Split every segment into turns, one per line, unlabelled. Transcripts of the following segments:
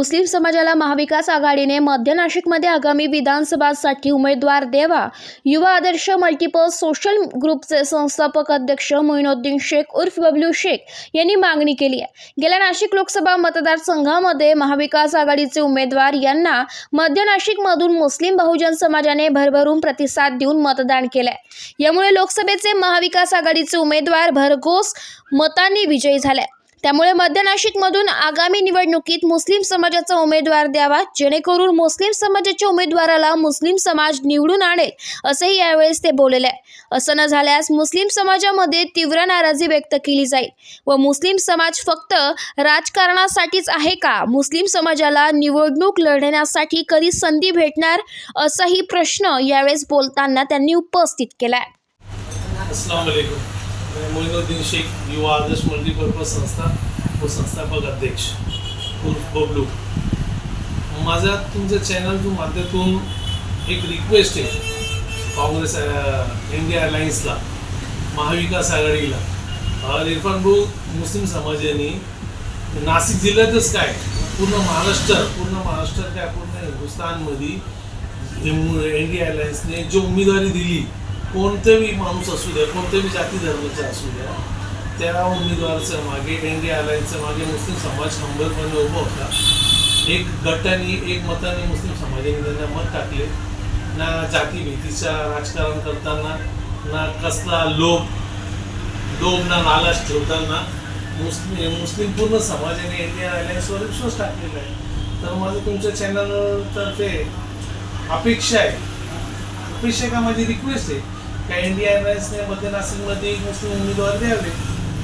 मुस्लिम समाजाला महाविकास आघाडीने मध्य नाशिकमध्ये आगामी विधानसभासाठी उमेदवार द्यावा. युवा आदर्श मल्टिपल सोशल ग्रुपचे संस्थापक अध्यक्ष मोइनुद्दीन शेख उर्फ बबलू शेख यांनी मागणी केली आहे. गेल्या नाशिक लोकसभा मतदारसंघामध्ये महाविकास आघाडीचे उमेदवार यांना मध्य नाशिकमधून मुस्लिम बहुजन समाजाने भरभरून प्रतिसाद देऊन मतदान केलंय. यामुळे लोकसभेचे महाविकास आघाडीचे उमेदवार भरघोस मतांनी विजयी झाले त्यामुळे मध्य नाशिकमधून आगामी निवडणुकीत मुस्लिम समाजाचा उमेदवार द्यावा जेणेकरून मुस्लिम समाजाच्या उमेदवाराला मुस्लिम समाज निवडून आणेल असंही यावेळेस ते बोलले. असं न झाल्यास मुस्लिम समाजामध्ये तीव्र नाराजी व्यक्त केली जाईल व मुस्लिम समाज फक्त राजकारणासाठीच आहे का? मुस्लिम समाजाला निवडणूक लढण्यासाठी कधी संधी भेटणार? असाही प्रश्न यावेळेस बोलताना त्यांनी उपस्थित केलाय.
मोहिनुद्दीन शेख युवा आदर्श मल्टीपर्पज संस्था व संस्थापक अध्यक्ष उर्फ बबलू. माझ्या तुमच्या चॅनलच्या माध्यमातून एक रिक्वेस्ट आहे. काँग्रेस इंडिया अलायन्सला महाविकास आघाडीला. इरफान भाऊ मुस्लिम समाजाने नाशिक जिल्ह्यातच काय पूर्ण महाराष्ट्र पूर्ण महाराष्ट्र काय पूर्ण हिंदुस्थानमध्ये इंडिया अलायन्सने जी उमेदवारी दिली कोणतेही माणूस असू द्या कोणत्याही जाती धर्माचा असू द्या त्या उमेदवाराच्या मागे इंडिया अलायन्सच्या मागे मुस्लिम समाज खंबीरपणे उभा होता. एक गटाने एक मताने मुस्लिम समाजाने त्यांना मत टाकले. ना जातीभीतीचा राजकारण करताना ना कसला लोभ लोभ ना नालाश ठेवताना मुस्लिम मुस्लिम पूर्ण समाजाने इंडिया अलायन्सवर विश्वास टाकलेला आहे. तर माझं तुमच्या चॅनलतर्फे अपेक्षा आहे. अपेक्षा का माझी रिक्वेस्ट आहे. का इंडिया अलायन्सने मध्य नाशिकमध्ये एक मुस्लिम उमेदवार द्यावे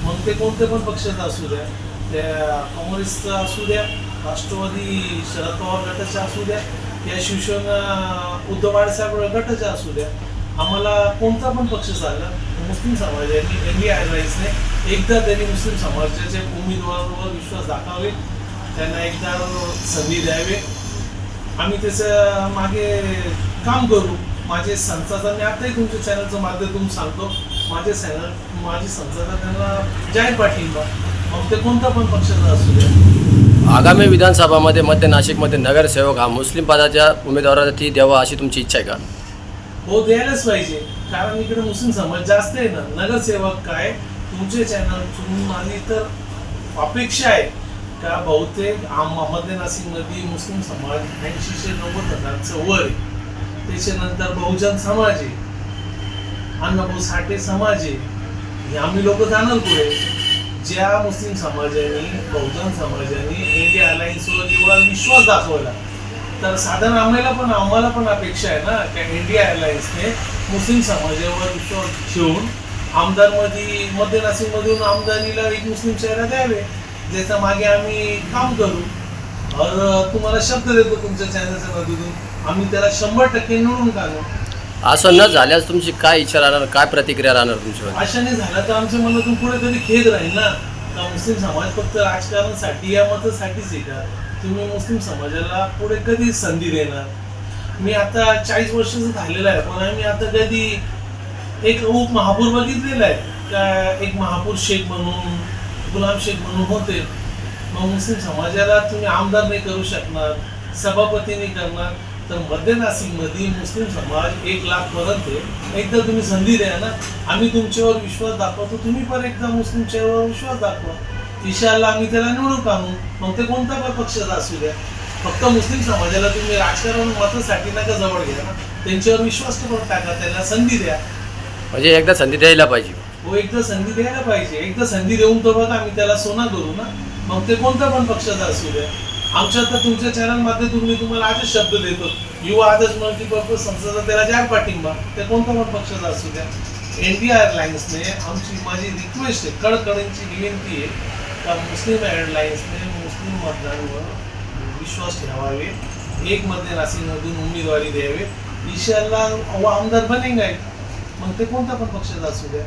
मग ते कोणते पण पक्षाचा असू द्या त्या काँग्रेसचा असू द्या राष्ट्रवादी शरद पवार गटाचा असू द्या या शिवसेना उद्धव बाळासाहेब गटाचा असू द्या आम्हाला कोणता पण पक्ष झाला मुस्लिम समाजाने इंडिया अलायन्सने एकदा त्यांनी मुस्लिम समाजाचे उमेदवारांवर विश्वास दाखवावे त्यांना एकदा संधी द्यावे. आम्ही त्याचं मागे काम करू. माझे संस्थाचा मी आताही तुमच्या चॅनलचं माध्यमातून सांगतो. माझे चॅनल माझी संस्थाचा त्यांना जाहीर पाठिंबा मग ते कोणता पण पक्षाचा असू द्या
आगामी विधानसभामध्ये मध्य नाशिकमध्ये नगरसेवक हा मुस्लिम पदाच्या उमेदवारासाठी द्यावा अशी तुमची इच्छा आहे का?
हो द्यायलाच पाहिजे. कारण इकडे मुस्लिम समाज जास्त आहे ना. नगरसेवक काय? तुमचे चॅनल माझी तर अपेक्षा आहे का बहुतेक आम मध्य नाशिकमध्ये मुस्लिम समाज ऐंशीशे नव्वद हजारचं वर आहे. त्याच्यानंतर बहुजन समाज आहे. अण्णाभाऊ साठे समाज आहे. हे आम्ही लोक जाणार पुढे. ज्या मुस्लिम समाजाने बहुजन समाजाने इंडिया अलायन्सवर एवढा विश्वास दाखवला तर साधारण आम्हाला पण आम्हाला पण अपेक्षा आहे ना त्या इंडिया अलायन्सने मुस्लिम समाजावर विश्वास ठेवून आमदारमध्ये मध्य नाशिकमधून आमदारीला एक मुस्लिम चेहरा द्यावे ज्याच्या मागे आम्ही काम करू. और तुम्हाला शब्द देतो तुमच्या चॅनलच्या मधून आम्ही त्याला शंभर टक्के निवडून काढू
असं न झाल्यास तुमची काय इच्छा राहणार काय प्रतिक्रिया राहणार तुमची
अशाने झालं तर आमच्या मनातून पुढे तरी खेद राहील ना. का मुस्लिम समाज फक्त राजकारणासाठी या मतासाठीच आहे का? तुम्ही मुस्लिम समाजाला पुढे कधी संधी देणार? मी आता चाळीस वर्षाचं झालेलं आहे पण आम्ही आता कधी एक उप महापूर बघितलेला आहे. का एक महापूर शेख म्हणून गुलाम शेख म्हणून होते. मग मुस्लिम समाजाला तुम्ही आमदार नाही करू शकणार सभापती नाही करणार तर मध्य नाशिकमध्ये मुस्लिम समाज एक लाख पर्यंत आहे. एकदा तुम्ही संधी द्या ना आम्ही तुमच्यावर विश्वास दाखवतो तुम्ही पण एकदा मुस्लिमच्यावर विश्वास दाखवा. ईशाला आम्ही त्याला निवडून आणू मग ते कोणता पण पक्षाचा असू द्या. फक्त मुस्लिम समाजाला तुम्ही राजकारण मतासाठी नका जवळ घ्या ना. त्यांच्यावर विश्वास करून टाका त्यांना संधी द्या.
म्हणजे एकदा संधी द्यायला पाहिजे.
हो एकदा संधी द्यायला पाहिजे. एकदा संधी देऊन तर बघा आम्ही त्याला सोना करू ना. मग ते कोणत्या पण पक्षाचा असू द्या. आमच्या तर तुमच्या चॅनल तुम्ही तुम्हाला आजच शब्द देतो. युवा आदर्श मल्टीपर्पज संस्थेचा त्याला जाहीर पाठिंबा. ते कोणत्या पण पक्षाचा असू द्या. इंडिया एअरलाइन्सने आमची माझी रिक्वेस्ट आहे. कडकडींची विनंती आहे. का मुस्लिम एअरलाइन्सने मुस्लिम मतदारांवर विश्वास ठेवावे. एक मध्य नाशिकमधून उमेदवारी द्यावे. ईशाला आमदार बनेंगे मग ते कोणत्या पण पक्षाचा असू द्या.